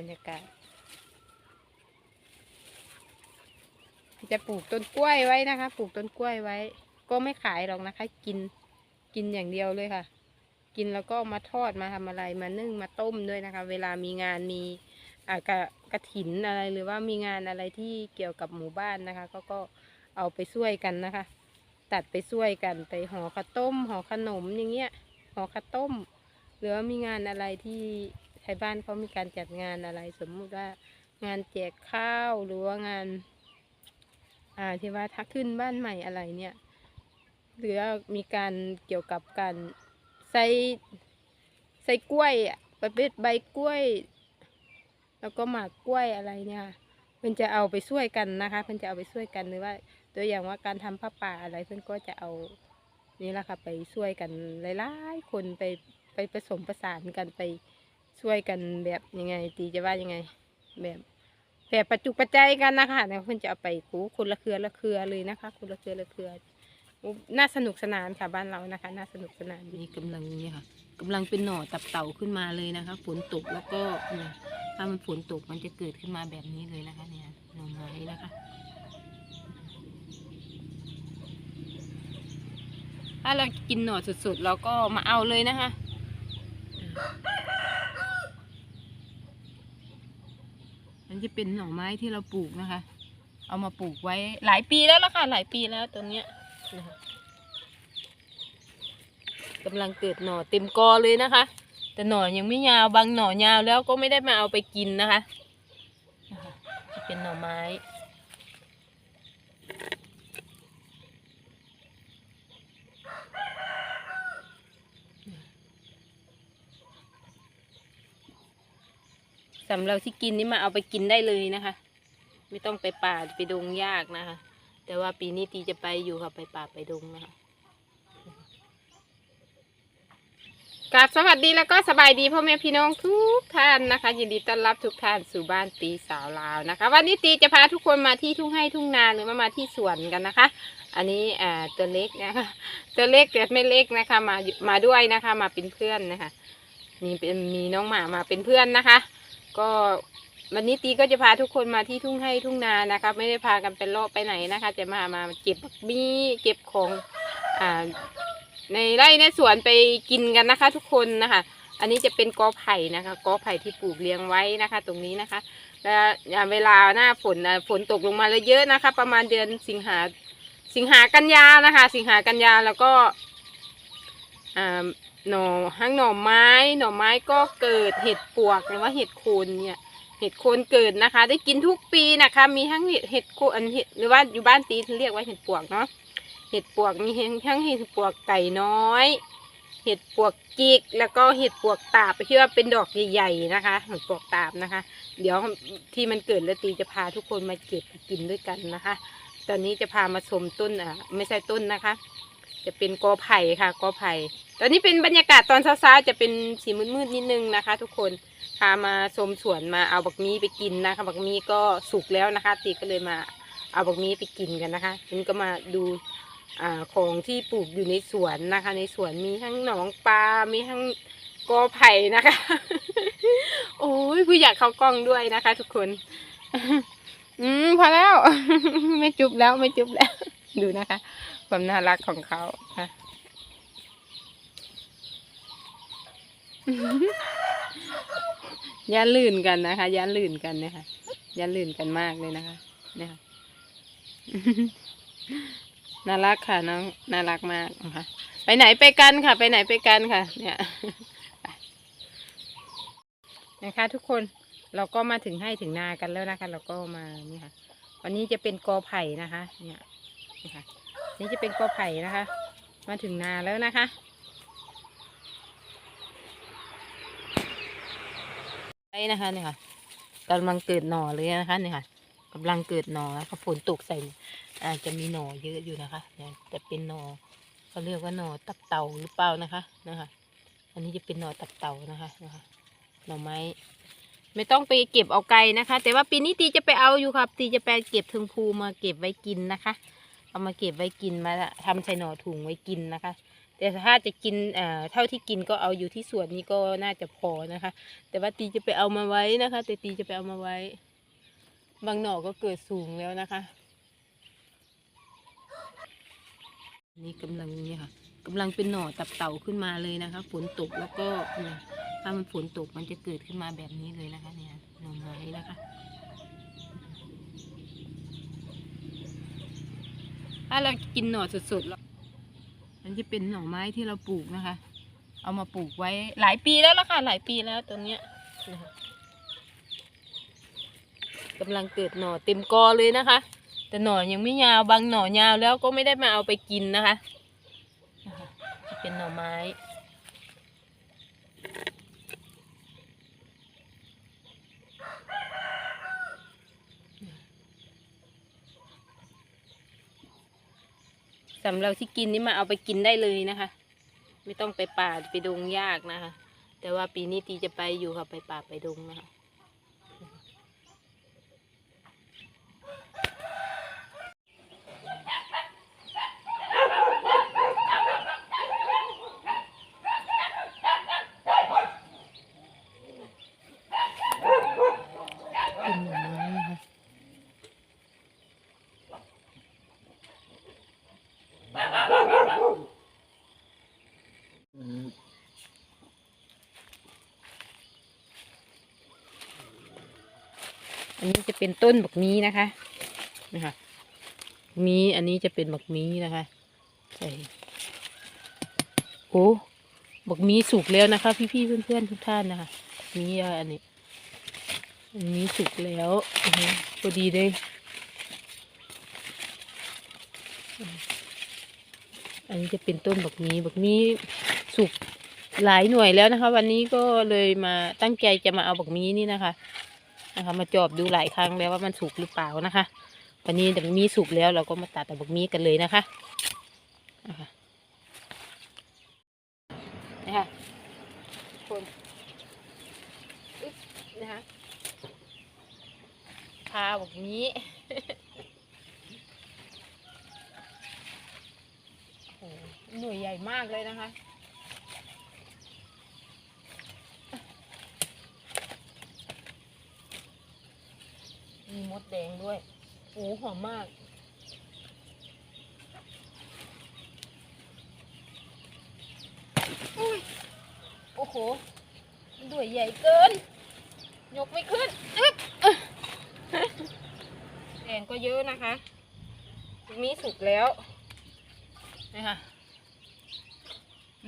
รรยากาศจะปลูกต้นกล้วยไว้นะคะ ปลูกต้นกล้วยไว้ ก็ไม่ขายหรอกนะคะ กิน กินอย่างเดียวเลยค่ะ กินแล้วก็มาทอดมาทำอะไร มานึ่งมาต้มด้วยนะคะ เวลามีงานมีอากระกระถินอะไรหรือว่ามีงานอะไรที่เกี่ยวกับหมู่บ้านนะคะ ก็ก็เอาไปช่วยกันนะคะ ตัดไปช่วยกันไปห่อข้าวต้มห่อขนมอย่างเงี้ยห่อข้าวต้ม หรือว่ามีงานอะไรที่ ไทยบ้านเขามีการจัดงานอะไร สมมุติว่างานแจกข้าวหรือว่างานอ่าที่ว่าทักขึ้นบ้านใหม่อะไรเนี่ยหรือว่ามีการเกี่ยวกับการใส่ใส่กล้วยประเภทใบกล้วย แล้วก็หมากกล้วยอะไรเนี่ยเพื่อนจะเอาไปช่วยกันนะคะเพื่อนจะเอาไปช่วยกันหรือว่า ตัวอย่างว่าการทำผ้าป่าอะไรเพื่อนก็จะเอานี่แหละค่ะไปช่วยกันหลายๆคนไปไปผสมประสานกันไป ช่วยกันแบบยังไง ตีจะว่ายังไง แบบแบบประจุประใจกันนะคะเนี่ยเพื่อนจะเอาไปกูคนละเครือละเครือเลยนะคะคนละเครือละเครือน่าสนุกสนานค่ะบ้านเรานะคะ น่าสนุกสนานนี่กำลังเนี่ยค่ะกำลังเป็นหน่อตับเต่าขึ้นมาเลยนะคะฝนตกแล้วก็เนี่ยถ้ามันฝนตกมันจะเกิดขึ้นมาแบบนี้เลยนะคะ เนี่ยหน่อไม้นะคะ ถ้าเรากินหน่อสดๆเราก็มาเอาเลยนะคะ มันจะเป็นหน่อไม้ที่เราปลูกนะคะ เอามาปลูกไว้หลายปีแล้วละค่ะ หลายปีแล้วตัวเนี้ยนะคะกำลังเกิดหน่อเต็มกอเลยนะคะ แต่หน่อยังไม่ยาวบางหน่อยาวแล้วก็ไม่ได้มาเอาไปกินนะคะนะคะจะเป็นหน่อไม้ สำหรับที่กินนี่มาเอาไปกินได้เลยนะคะ ไม่ต้องไปป่าไปดงยากนะคะ แต่ว่าปีนี้ตีจะไปอยู่ค่ะไปป่าไปดงนะคะกราบสวัสดีแล้วก็สบายดีพ่อแม่พี่น้องทุกท่านนะคะ ยินดีต้อนรับทุกท่านสู่บ้านตีสาวลาวนะคะ วันนี้ตีจะพาทุกคนมาที่ทุ่งให้ทุ่งนาหรือมามาที่สวนกันนะคะ อันนี้อ่าตัวเล็กนะคะตัวเล็กแต่ไม่เล็กนะคะ มามาด้วยนะคะ มาเป็นเพื่อนนะคะ มีเป็นมีน้องหมามาเป็นเพื่อนนะคะ ก็วันนี้ตีก็จะพาทุกคนมาที่ทุ่งให้ทุ่งนานะคะไม่ได้พากันไปเลาะไปไหนนะคะ จะมามาเก็บบักบี้เก็บของอ่าในไร่ในสวนไปกินกันนะคะ ทุกคนนะคะ อันนี้จะเป็นกอไผ่นะคะกอไผ่ที่ปลูกเลี้ยงไว้นะคะ ตรงนี้นะคะ แล้วเวลาหน้าฝนนะฝนตกลงมาแล้วเยอะนะคะ ประมาณเดือนสิงหาสิงหากันยานะคะ สิงหากันยาแล้วก็ หน่อห้างหน่อไม้หน่อไม้ก็เกิดเห็ดปวกหรือว่าเห็ดโคนเนี่ยเห็ดโคนเกิดนะคะ ได้กินทุกปีนะคะ มีทั้งเห็ดเห็ดโคนเห็ดหรือว่าอยู่บ้านตีเรียกว่าเห็ดปวกเนาะเห็ดปวกมีทั้งเห็ดปวกไก่น้อย เห็ดปวกจิก แล้วก็เห็ดปวกตาบที่ว่าเป็นดอกใหญ่ๆนะคะเห็ดปวกตาบนะคะ เดี๋ยวที่มันเกิดแล้วตีจะพาทุกคนมาเก็บกินด้วยกันนะคะ ตอนนี้จะพามาชมต้นอะไม่ใช่ต้นนะคะ จะเป็นกอไผ่ค่ะกอไผ่ตอนนี้เป็นบรรยากาศตอนเช้าๆจะเป็นสีมืดๆนิดนึงนะคะ ทุกคนพามาชมสวนมาเอาบักมีไปกินนะคะบักมีก็สุกแล้วนะคะ ตีก็เลยมาเอาบักมีไปกินกันนะคะทีนี้ก็มาดูอของที่ปลูกอยู่ในสวนนะคะ ในสวนมีทั้งหนองปลา มีทั้งกอไผ่นะคะ โอ้ยผู้อยากเข้ากล้องด้วยนะคะ ทุกคน อืมพอแล้ว ไม่จุบแล้วไม่จุบแล้ว ดูนะคะ ความน่ารักของเขาค่ะย่าลื่นกันนะคะย่าลื่นกันนะคะย่าลื่นกันมากเลยนะคะเนี่ยค่ะน่ารักค่ะน้องน่ารักมากนะคะไปไหนไปกันค่ะ ไปไหนไปกันค่ะ เนี่ยนะคะ ทุกคนเราก็มาถึงให้ถึงนากันแล้วนะคะ เราก็มานี่ค่ะ วันนี้จะเป็นกอไผ่นะคะ เนี่ย นี่ค่ะนี่จะเป็นกอไผ่นะคะ มาถึงนาแล้วนะคะ ไอ้นะคะเนี่ยค่ะกำลังเกิดหน่อเลยนะคะเนี่ยค่ะกำลังเกิดหน่อแล้วก็ฝนตกใส่อาจจะมีหน่อเยอะอยู่นะคะเนี่ยแต่เป็นหน่อเขาเรียกว่าหน่อตับเต่าหรือเปล่านะคะนะคะ อันนี้จะเป็นหน่อตับเต่านะคะนะคะ หน่อไม้ไม่ต้องไปเก็บเอาไกลนะคะ แต่ว่าปีนี้ตีจะไปเอาอยู่ครับตีจะไปเก็บถึงภูมาเก็บไว้กินนะคะ เอามาเก็บไว้กินมาทำใส่หน่อถุงไว้กินนะคะ แต่ถ้าจะกินเอ่อเท่าที่กินก็เอาอยู่ที่สวนนี้ก็น่าจะพอนะคะ แต่ว่าตีจะไปเอามาไว้นะคะ แต่ตีจะไปเอามาไว้ บางหน่อก็เกิดสูงแล้วนะคะ นี่กำลังเนี่ยค่ะกำลังเป็นหน่อตับเต่าขึ้นมาเลยนะคะฝนตกแล้วก็เนี่ยถ้ามันฝนตกมันจะเกิดขึ้นมาแบบนี้เลยนะคะเนี่ยหน่อไม้นะคะ ถ้าเรากินหน่อสดๆแล้วมันจะเป็นหน่อไม้ที่เราปลูกนะคะ เอามาปลูกไว้หลายปีแล้วละค่ะ หลายปีแล้วตัวเนี้ยนะคะกำลังเกิดหน่อเต็มกอเลยนะคะ แต่หน่อยังไม่ยาวบางหน่อยาวแล้วก็ไม่ได้มาเอาไปกินนะคะ เป็นหน่อไม้ สำหรับที่กินนี่มาเอาไปกินได้เลยนะคะ ไม่ต้องไปป่าไปดงยากนะคะ แต่ว่าปีนี้ตีจะไปอยู่ค่ะไปป่าไปดงนะคะ เป็นหน่อไม้นะคะ อันนี้จะ เป็นต้นบักมีนะคะนะคะมีอันนี้จะเป็นบักมีนะคะใส่โอ้บักมีสุกแล้วนะคะ พี่ๆเพื่อนๆทุกท่านนะคะมีอันนี้อันนี้สุกแล้วพอดีเลยอันนี้จะเป็นต้นบักมีบักมีสุกหลายหน่วยแล้วนะคะ วันนี้ก็เลยมาตั้งใจจะมาเอาบักมีนี่นะคะ นะคะ มาจอบดูหลายครั้งแล้วว่ามันสุกหรือเปล่านะคะวันนี้แต่มีสุกแล้วเราก็มาตัดแต่บักมีกันเลยนะคะนะคะคนนะคะพาบักมีโอ้โหหน่วยใหญ่มากเลยนะคะ มีมดแดงด้วยโอ้หอมมากอุ้ยโอ้โหด้วยใหญ่เกิน ยกไม่ขึ้นอึ๊บอึ๊ะแดงก็เยอะนะคะมีสุกแล้วนะคะ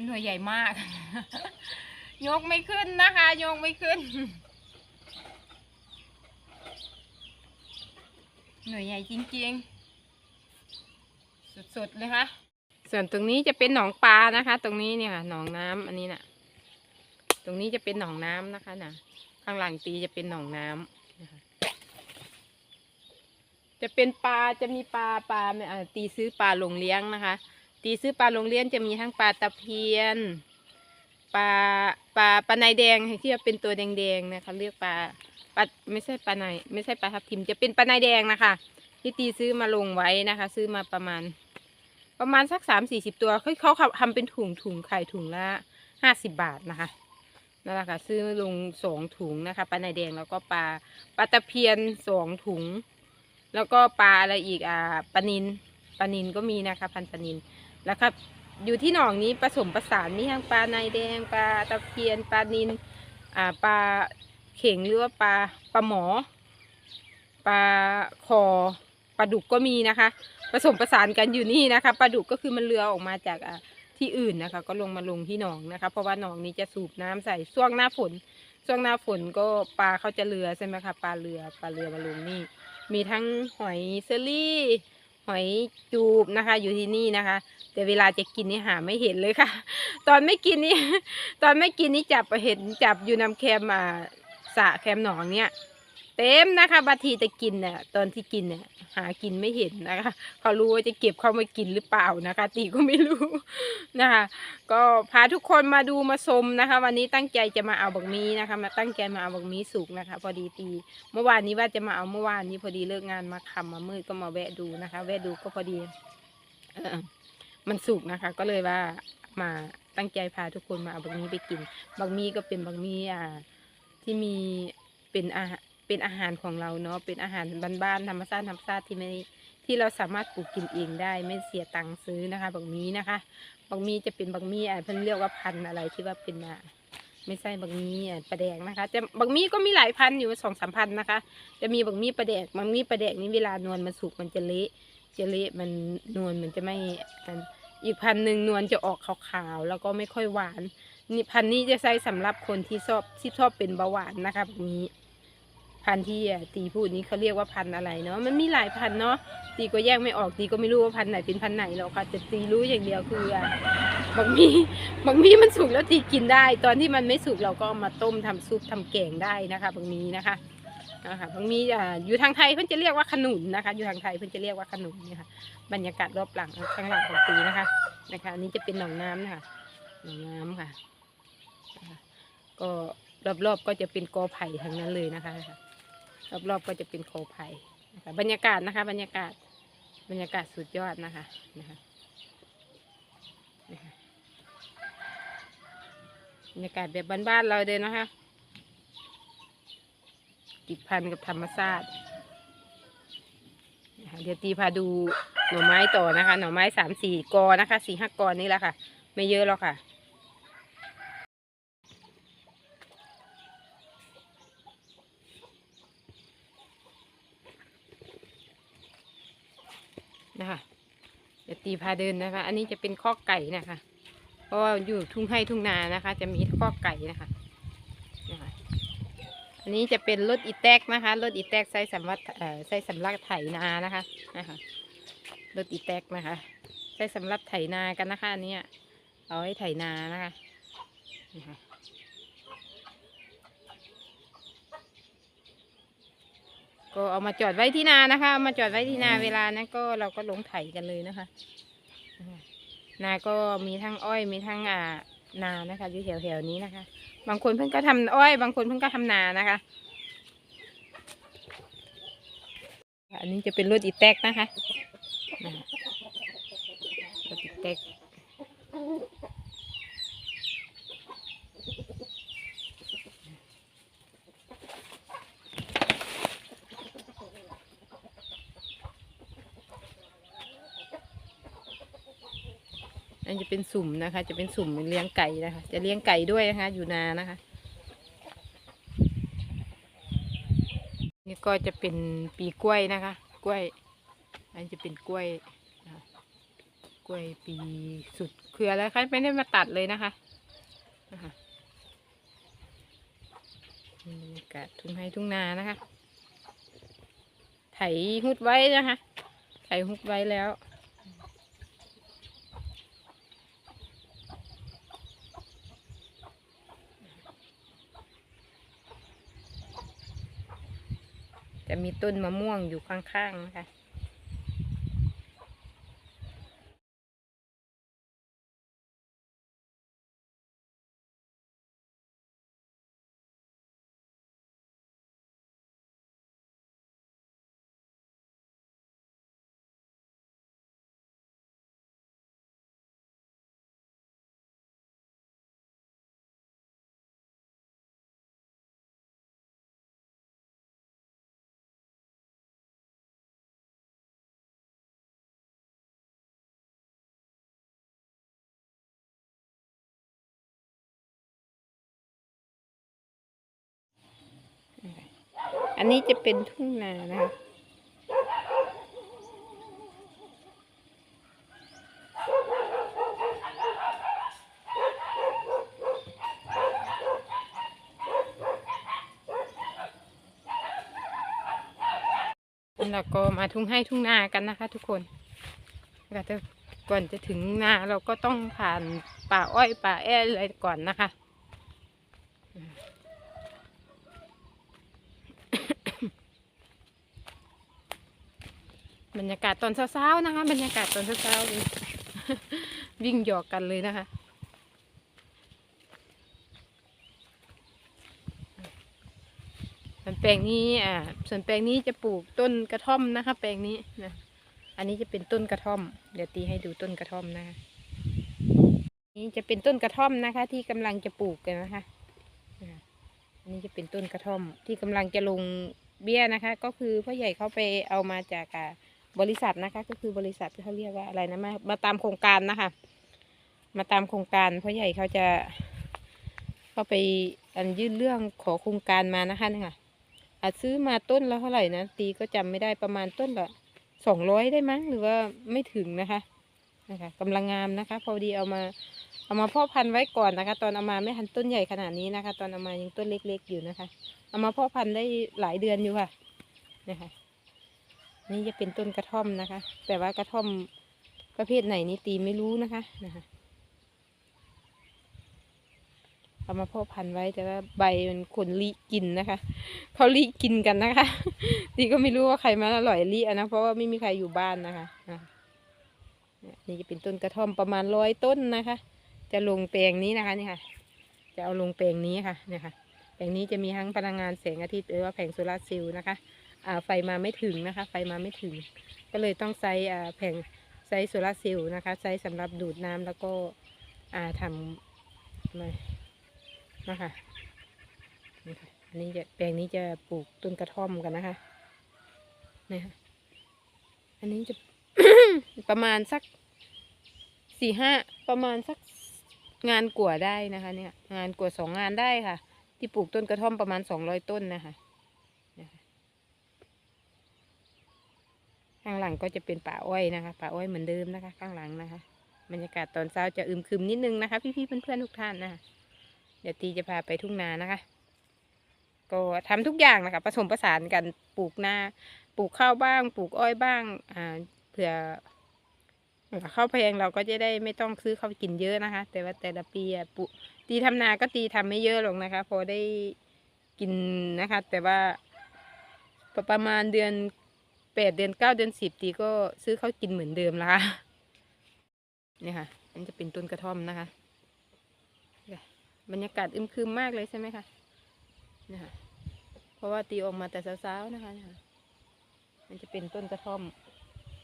หน่วยใหญ่มาก ยกไม่ขึ้นนะคะ ยกไม่ขึ้น หน่วยใหญ่จริงๆ สุดๆเลยค่ะ ส่วนตรงนี้จะเป็นหนองปลานะคะ ตรงนี้เนี่ยค่ะหนองน้ำอันนี้น่ะ ตรงนี้จะเป็นหนองน้ำนะคะน่ะ ข้างหลังตีจะเป็นหนองน้ำนะคะจะเป็นปลาจะมีปลาปลาตีซื้อปลาลงเลี้ยงนะคะ ตีซื้อปลาลงเลี้ยงจะมีทั้งปลาตะเพียนปลาปลาปลาในแดงที่เป็นตัวแดงๆนะคะเรียกปลา ปลาไม่ใช่ปลาในไม่ใช่ปลาทับทิมจะเป็นปลาในแดงนะคะที่ตีซื้อมาลงไว้นะคะ ซื้อมาประมาณ ประมาณสักสามสี่สิบตัวเขาเขาทำเป็นถุงถุงไข่ถุงละห้าสิบบาทนะคะนั่นแหละค่ะ ซื้อลงสองถุงนะคะปลาในแดงแล้วก็ปลาปลาตะเพียนสองถุง แล้วก็ปลาอะไรอีกอ่าปลานินปลานินก็มีนะคะ พันปลานินแล้วครับอยู่ที่หนองนี้ผสมประสานมีทั้งปลาในแดงปลาตะเพียนปลานินอ่าปลา เข่งหรือว่าปลาปลาหมอปลาคอปลาดุกก็มีนะคะ ผสมประสานกันอยู่นี่นะคะปลาดุกก็คือมันเรือออกมาจากที่อื่นนะคะ ก็ลงมาลงที่หนองนะคะ เพราะว่าหนองนี้จะสูบน้ำใส่ช่วงหน้าฝนช่วงหน้าฝนก็ปลาเขาจะเรือใช่ไหมคะปลาเรือปลาเรือมาลงนี่ มีทั้งหอยเซอรี่หอยจูบนะคะ อยู่ที่นี่นะคะ แต่เวลาจะกินนี่หาไม่เห็นเลยค่ะ ตอนไม่กินนี่ตอนไม่กินนี่จับเห็นจับอยู่นำแคมอ่า สระแคมหนองเนี่ย เต็มนะคะบางทีจะกินเนี่ยตอนที่กินเนี่ยหากินไม่เห็นนะคะ เขารู้ว่าจะเก็บเข้ามากินหรือเปล่านะคะ ตีก็ไม่รู้นะคะ ก็พาทุกคนมาดูมาชมนะคะ วันนี้ตั้งใจจะมาเอาบักมีนะคะ มาตั้งใจมาเอาบักมีสุกนะคะ พอดีตี เมื่อวานนี้ว่าจะมาเอาเมื่อวานนี้พอดีเลิกงานมาคำมามืดก็มาแวะดูนะคะ แวะดูก็พอดีเออมันสุกนะคะ ก็เลยว่ามาตั้งใจพาทุกคนมาเอาบักมีไปกินบักมีก็เป็นบักมีอ่า ที่มีเป็นอาหารเป็นอาหารของเราเนาะเป็นอาหารบ้านๆธรรมชาติธรรมชาติที่ไม่ที่เราสามารถปลูกกินเองได้ไม่เสียตังค์ซื้อนะคะบักมีนะคะบักมีจะเป็นบักมีอ่าเพิ่นเรียกว่าพันธุ์อะไรที่ว่าเป็นอ่าไม่ใช่บักมีอ่าปลาแดงนะคะจะบักมีก็มีหลายพันธุ์อยู่สองสามพันธุ์นะคะ จะมีบักมีปลาแดกบักมีปลาแดกนี่เวลานวลมันสุกมันจะเละจะเละมันนวลมันจะไม่อีกพันธุ์หนึ่งนวลจะออกขาวๆแล้วก็ไม่ค่อยหวาน นี่พันธุ์นี้จะใช้สำหรับคนที่ชอบที่ชอบเป็นเบาหวานนะคะแบบนี้ พันธุ์ที่ตีพูดนี้เขาเรียกว่าพันธุ์อะไรเนาะมันมีหลายพันธุ์เนาะตีก็แยกไม่ออกตีก็ไม่รู้ว่าพันธุ์ไหนเป็นพันธุ์ไหนหรอกค่ะแต่ตีรู้อย่างเดียวคือบักมีบักมีมันสุกแล้วตีกินได้ ตอนที่มันไม่สุกเราก็เอามาต้มทำซุปทำแกงได้นะคะบักมีนะคะนะคะบักมีอ่าอยู่ทางไทยเพิ่นจะเรียกว่าขนุนนะคะ อยู่ทางไทยเพิ่นจะเรียกว่าขนุนนี่ค่ะบรรยากาศรอบหลังข้างหลังของตีนะคะนะคะ อันนี้จะเป็นหนองน้ำนะคะหนองน้ำค่ะ ก็รอบๆก็จะเป็นกอไผ่ทั้งนั้นเลยนะคะรอบๆก็จะเป็นกอไผ่นะคะบรรยากาศนะคะ บรรยากาศบรรยากาศสุดยอดนะคะนะคะบรรยากาศแบบบ้านๆเราเลยนะคะติดพันกับธรรมชาตินะคะเดี๋ยวตีพาดูหน่อไม้ต่อนะคะ หน่อไม้สามสี่กอนะคะสี่ห้ากอนี่แหละค่ะ ไม่เยอะหรอกค่ะ นะคะเดี๋ยวตีพาเดินนะคะ อันนี้จะเป็นข้อกไก่นะคะ เพราะว่าอยู่ทุ่งไร่ทุ่งนานะคะ จะมีข้อกไก่นะคะนะคะ อันนี้จะเป็นรถอีแตกนะคะรถอีแตกใช้สำรับเอ่อใช้สำรับไถนานะคะนะคะรถอีแตกนะคะใช้สำหรับไถนากันนะคะอันนี้เอาไว้ไถนานะคะนะคะ ก็เอามาจอดไว้ที่นานะคะเอามาจอดไว้ที่นาเวลานั้นก็เราก็ลงไถกันเลยนะคะ นาก็มีทั้งอ้อยมีทั้งอ่านานะคะอยู่แถวๆนี้นะคะ บางคนเพิ่งก็ทำอ้อย บางคนเพิ่งก็ทำนานะคะ อันนี้จะเป็นรถอีแตกนะคะอ่ารถอีแตก อันจะเป็นสุ่มนะคะ จะเป็นสุ่มเลี้ยงไก่นะคะ จะเลี้ยงไก่ด้วยนะคะ อยู่นานะคะ นี่ก็จะเป็นปีกล้วยนะคะ กล้วย อันจะเป็นกล้วยกล้วยปีสุดเครือแล้วค่ะไม่ได้มาตัดเลยนะคะนะคะบรรยากาศทุ่งไร่ทุ่งนานะคะ ไถหุดไว้นะคะ ไถหุดไว้แล้ว จะมีต้นมะม่วงอยู่ข้างๆนะคะ อันนี้จะเป็นทุ่งนานะคะแล้วก็มาทุ่งให้ทุ่งนากันนะคะ ทุกคนก่อนจะถึงนาเราก็ต้องผ่านป่าอ้อยป่าแอ้อะไรก่อนนะคะ บรรยากาศตอนเช้าๆนะคะ บรรยากาศตอนเช้าๆเลยวิ่งหยอกกันเลยนะคะ ส่วนแปลงนี้อ่าส่วนแปลงนี้จะปลูกต้นกระท่อมนะคะ แปลงนี้นะอันนี้จะเป็นต้นกระท่อม เดี๋ยวตีให้ดูต้นกระท่อมนะคะนี่จะเป็นต้นกระท่อมนะคะ ที่กำลังจะปลูกกันนะคะอันนี้จะเป็นต้นกระท่อมที่กำลังจะลงเบี้ยนะคะ ก็คือพ่อใหญ่เขาไปเอามาจากอ่า บริษัทนะคะ ก็คือบริษัทที่เขาเรียกว่าอะไรนะมามาตามโครงการนะคะ มาตามโครงการพ่อใหญ่เขาจะเขาไปอันยื่นเรื่องขอโครงการมานะคะนี่ค่ะอาจซื้อมาต้นละเท่าไหร่นะตีก็จำไม่ได้ประมาณต้นละสองร้อยได้มั้งหรือว่าไม่ถึงนะคะนะคะกำลังงามนะคะ พอดีเอามาเอามาเพาะพันธุ์ไว้ก่อนนะคะ ตอนเอามาไม่ทันต้นใหญ่ขนาดนี้นะคะ ตอนเอามายังต้นเล็ก ๆ อยู่นะคะ เอามาเพาะพันธุ์ได้หลายเดือนอยู่ค่ะนะคะ นี่จะเป็นต้นกระท่อมนะคะ แต่ว่ากระท่อมประเภทไหนนี่ตีไม่รู้นะคะนะคะเอามาเพาะพันธุ์ไว้แต่ว่าใบมันคนลีกินนะคะเขาลีกินกันนะคะตีก็ไม่รู้ว่าใครมาอร่อยลีอะนะเพราะว่าไม่มีใครอยู่บ้านนะคะนี่จะเป็นต้นกระท่อมประมาณร้อยต้นนะคะ จะลงแปลงนี้นะคะนี่ค่ะ จะเอาลงแปลงนี้ค่ะเนี่ยค่ะแปลงนี้จะมีทั้งพลังงานแสงอาทิตย์หรือว่าแผงโซลาร์เซลล์นะคะ ไฟมาไม่ถึงนะคะ ไฟมาไม่ถึง ก็เลยต้องใช้แผงใช้โซลาร์เซลล์นะคะใช้สำหรับดูดน้ำแล้วก็ทำนะคะนี่ค่ะอันนี้จะแปลงนี้จะปลูกต้นกระท่อมกันนะคะนี่ค่ะอันนี้จะประมาณสักสี่ห้าประมาณสักงานกว่าได้นะคะ เนี่ย งานกว่าสองงานได้ค่ะ ที่ปลูกต้นกระท่อมประมาณสองร้อยต้นนะคะ ข้างหลังก็จะเป็นป่าอ้อยนะคะป่าอ้อยเหมือนเดิมนะคะ ข้างหลังนะคะบรรยากาศตอนเช้าจะอึมครึมนิดนึงนะคะ พี่ๆเพื่อนๆทุกท่านนะคะเดี๋ยวตีจะพาไปทุ่งนานะคะ ก็ทำทุกอย่างนะคะผสมผสานกันปลูกนาปลูกข้าวบ้าง ปลูกอ้อยบ้างอ่าเผื่อข้าวแพงเราก็จะได้ไม่ต้องซื้อข้าวกินเยอะนะคะ แต่ว่าแต่ละปีอะปลูกตีทำนาก็ตีทำไม่เยอะหรอกนะคะ พอได้กินนะคะ แต่ว่าประประมาณเดือน แปดเดือนเก้าเดือนสิบตีก็ซื้อข้าวกินเหมือนเดิมละค่ะนี่ค่ะอันจะเป็นต้นกระท่อมนะคะบรรยากาศอึมครึมมากเลยใช่ไหมคะนี่ค่ะเพราะว่าตีออกมาแต่เช้าๆนะคะนี่ค่ะมันจะเป็นต้นกระท่อม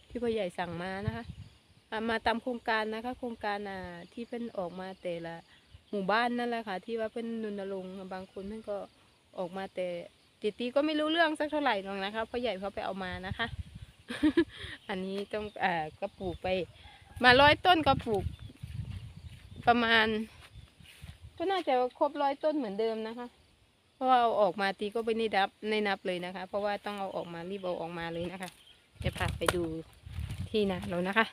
ที่พ่อใหญ่สั่งมานะคะมาตามโครงการนะคะ โครงการอ่าที่เพิ่นออกมาแต่ละหมู่บ้านนั่นแหละค่ะ ที่ว่าเพิ่นนุนรงบางคนเพิ่นก็ออกมาแต่ ติตีก็ไม่รู้เรื่องสักเท่าไหร่หรอกนะคะพ่อใหญ่เขาไปเอามานะคะ อันนี้ต้องอ่าก็ปลูกไป มาร้อยต้นก็ปลูก ประมาณ ก็น่าจะครบร้อยต้นเหมือนเดิมนะคะ เพราะว่าเอาออกมาตีก็ไม่ได้นับไม่นับเลยนะคะ เพราะว่าต้องเอาออกมารีบเอาออกมาเลยนะคะจะพาไปดูที่นาเรานะคะ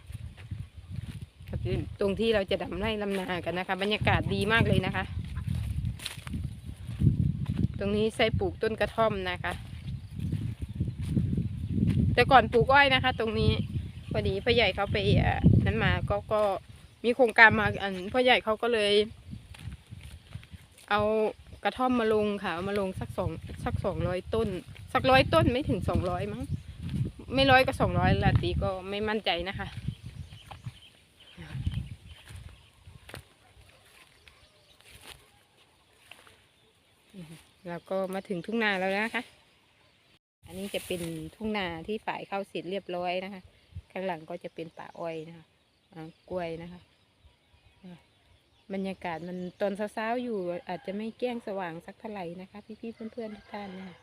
ครับตรงที่เราจะดำไร่ลำนากันนะคะ บรรยากาศดีมากเลยนะคะ รงนี้ใส่ปลูกต้นกระท่อมนะคะ แต่ก่อนปลูกอ้อยนะคะ ตรงนี้พอดีพ่อใหญ่เขาไปนั้นมาก็ก็มีโครงการมาอันพ่อใหญ่เขาก็เลย เอากระท่อมมาลงค่ะามาลงสักสองสักสองร้อยต้น สักร้อยต้นไม่ถึงสองร้อยมั้งไม่ร้อยก็สองร้อยละตีก็ไม่มั่นใจนะคะ แล้วก็มาถึงทุ่งนาแล้วนะคะ อันนี้จะเป็นทุ่งนาที่ฝ่ายเข้าเสร็จเรียบร้อยนะคะ ข้างหลังก็จะเป็นป่าอ้อยนะคะกล้วยนะคะ บรรยากาศมันตอนเช้าๆอยู่อาจจะไม่แก้งสว่างสักเท่าไหร่นะคะ พี่ๆเพื่อนๆทุกท่านนะคะ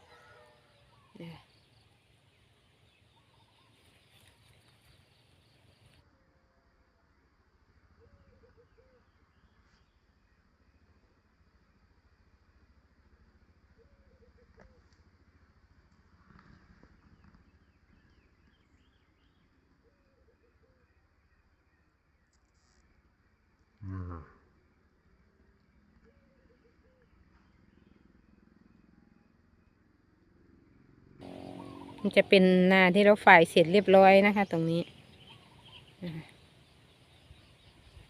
มันจะเป็นนาที่เราฝ่ายเสร็จเรียบร้อยนะคะ ตรงนี้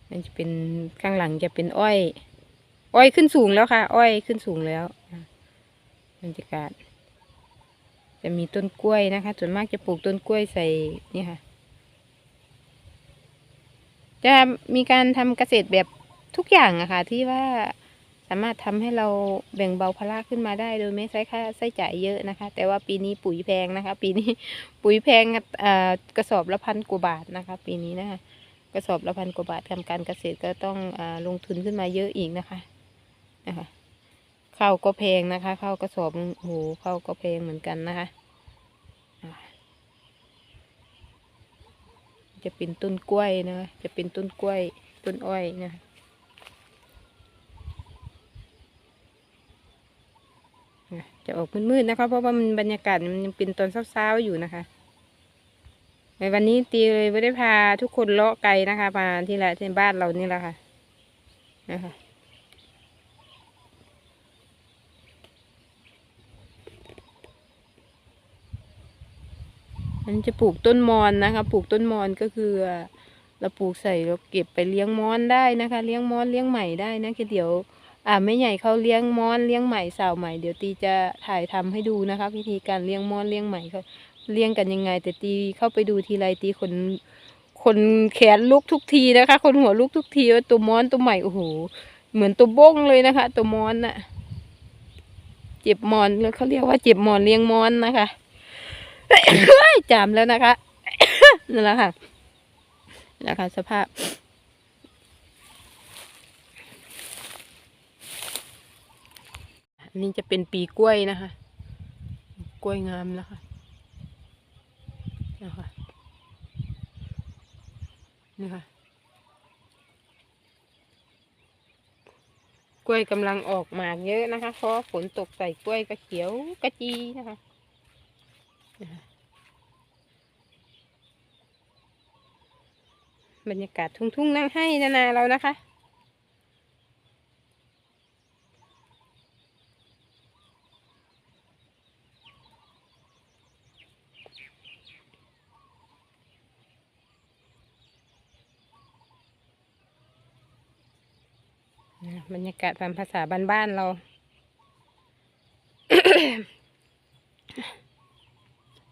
มันจะเป็นข้างหลังจะเป็นอ้อย อ้อยขึ้นสูงแล้วค่ะ อ้อยขึ้นสูงแล้วบรรยากาศจะมีต้นกล้วยนะคะ ส่วนมากจะปลูกต้นกล้วยใส่นี่ค่ะ จะมีการทำเกษตรแบบทุกอย่างอะค่ะที่ว่าามารถทำให้เราแบ่งเบาภาระขึ้นมาได้โดยไม่ใช้ค่าใช้จ่ายเยอะนะคะ แต่ว่าปีนี้ปุ๋ยแพงนะคะ ปีนี้ปุ๋ยแพงกระสอบละพันกว่าบาทนะคะ ปีนี้นะคะกระสอบละพันกว่าบาททำการเกษตรก็ต้องอลงทุนขึ้นมาเยอะอีกนะคะนะคะข้าวก็แพงนะคะข้าวกระสอบโอ้โหข้าวก็แพงเหมือนกันนะคะ จะเป็นต้นกล้วยนะคะจะเป็นต้นกล้วยต้นอ้อยนะคะอะ จะออกมืดๆนะคะ เพราะว่ามันบรรยากาศมันยังเป็นตอนเช้าๆอยู่นะคะในวันนี้ตีเลยไม่ได้พาทุกคนเลาะไกลนะคะมาที่ละที่บ้านเรานี่แหละค่ะนะคะมันจะปลูกต้นมอนนะคะ ปลูกต้นมอนก็คือเราปลูกใส่เราเก็บไปเลี้ยงมอนได้นะคะ เลี้ยงมอนเลี้ยงใหม่ได้นะคือเดี๋ยว อ่าไม่ใหญ่เขาเลี้ยงมอนเลี้ยงใหม่สาวใหม่เดี๋ยวตีจะถ่ายทำให้ดูนะคะวิธีการเลี้ยงมอนเลี้ยงใหม่เขาเลี้ยงกันยังไง แต่ตีเข้าไปดูทีไรตีคนคนแขนลุกทุกทีนะคะ คนหัวลุกทุกทีว่าตัวมอนตัวใหม่โอ้โหเหมือนตัวบ้งเลยนะคะ ตัวมอนน่ะ เจ็บมอนแล้วเขาเรียกว่าเจ็บมอนเลี้ยงมอนนะคะจามแล้วนะคะนั่นแหละค่ะนะคะ สภาพ อั นนี้จะเป็นปีกล้วยนะคะ กล้วยงามแล้วค่ะนะคะนี่ค่ะ กล้วยกำลังออกหมากเยอะนะคะ เพราะฝนตกใส่กล้วยก็เขียวกระจีนะคะนะคะบรรยากาศทุ่งๆนั่งให้นานาเรานะคะ นะ บรรยากาศตามภาษาบ้านๆเรา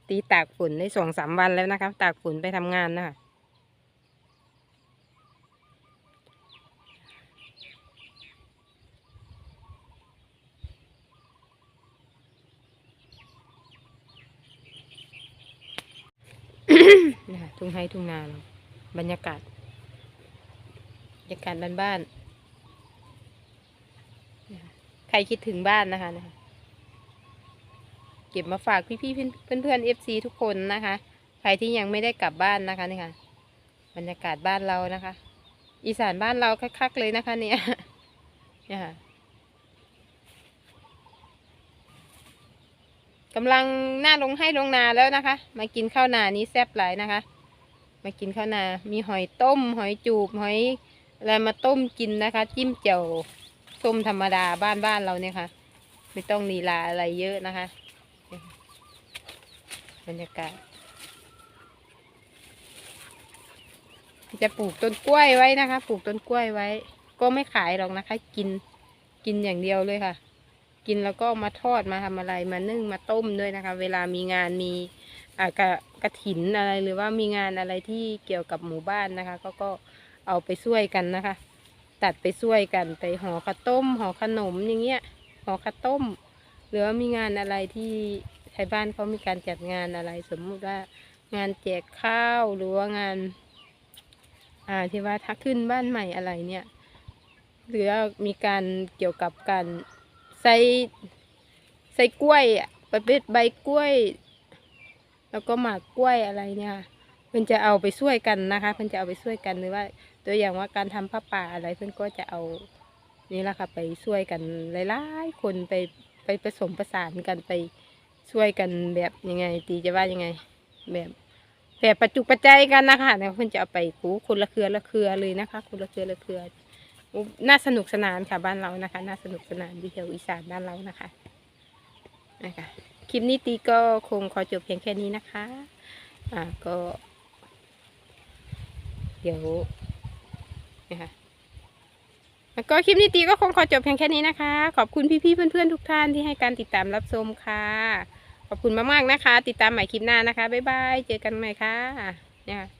ตีตากฝนได้สองสามวันแล้วนะคะตากฝนไปทำงานนะคะทุ่งไห้ทุ่งนาเราบรรยากาศบรรยากาศบ้านๆ ใครคิดถึงบ้านนะคะนะเก็บมาฝากพี่ๆเพื่อนๆเอฟซีทุกคนนะคะ ใครที่ยังไม่ได้กลับบ้านนะคะนี่ค่ะบรรยากาศบ้านเรานะคะ อีสานบ้านเราคักๆเลยนะคะเนี่ยเนี่ยค่ะกำลังหน้าลงให้ลงนาแล้วนะคะ มากินข้าวนานี้แซ่บหลายนะคะ มากินข้าวนา มีหอยต้ม หอยจูบ หอยอะไรมาต้มกินนะคะ จิ้มเจียว ส้มธรรมดาบ้านบ้านเราเนี่ยค่ะ ไม่ต้องลีลาอะไรเยอะนะคะ บรรยากาศ จะปลูกต้นกล้วยไว้นะคะ ปลูกต้นกล้วยไว้ ก็ไม่ขายหรอกนะคะ กินกินอย่างเดียวเลยค่ะ กินแล้วก็มาทอดมาทำอะไรมานึ่งมาต้มด้วยนะคะ เวลามีงานมีอากระกระถินอะไรหรือว่ามีงานอะไรที่เกี่ยวกับหมู่บ้านนะคะ ก็ก็เอาไปช่วยกันนะคะ ตัดไปช่วยกันไปห่อข้าวต้มห่อขนมอย่างเงี้ยห่อข้าวต้ม หรือว่ามีงานอะไรที่ไทยบ้านเขามีการจัดงานอะไร สมมุติว่างานแจกข้าวหรือว่างานอ่าที่ว่าทักขึ้นบ้านใหม่อะไรเนี่ย หรือว่ามีการเกี่ยวกับการใส่ใส่กล้วยอะประเภทใบกล้วย แล้วก็หมากกล้วยอะไรเนี่ย เพื่อนจะเอาไปช่วยกันนะคะ เพื่อนจะเอาไปช่วยกันหรือว่า ตัวอย่างว่าการทำผ้าป่าอะไรเพื่อนก็จะเอานี่แหละค่ะไปช่วยกันหลายๆคนไปไปผสมประสานกันไปช่วยกันแบบยังไง ตีจะว่ายังไง แบบแบบประจุประใจยกันนะคะเนี่ยเพื่อนจะเอาไปกูคนละเครือละเครือเลยนะคะ คนละเครือละเครือโอ้น่าสนุกสนานค่ะบ้านเรานะคะ น่าสนุกสนานที่แถวอีสานบ้านเรานะคะนะคะคลิปนี้ตีก็คงขอจบเพียงแค่นี้นะคะ อ่าก็ เดี๋ยวนะคะแล้วก็คลิปนี้ตีก็คงขอจบเพียงแค่นี้นะคะ ขอบคุณพี่ๆเพื่อนๆทุกท่านที่ให้การติดตามรับชมค่ะ ขอบคุณมากๆนะคะ ติดตามใหม่คลิปหน้านะคะบ๊ายบายเจอกันใหม่ค่ะเนี่ยค่ะ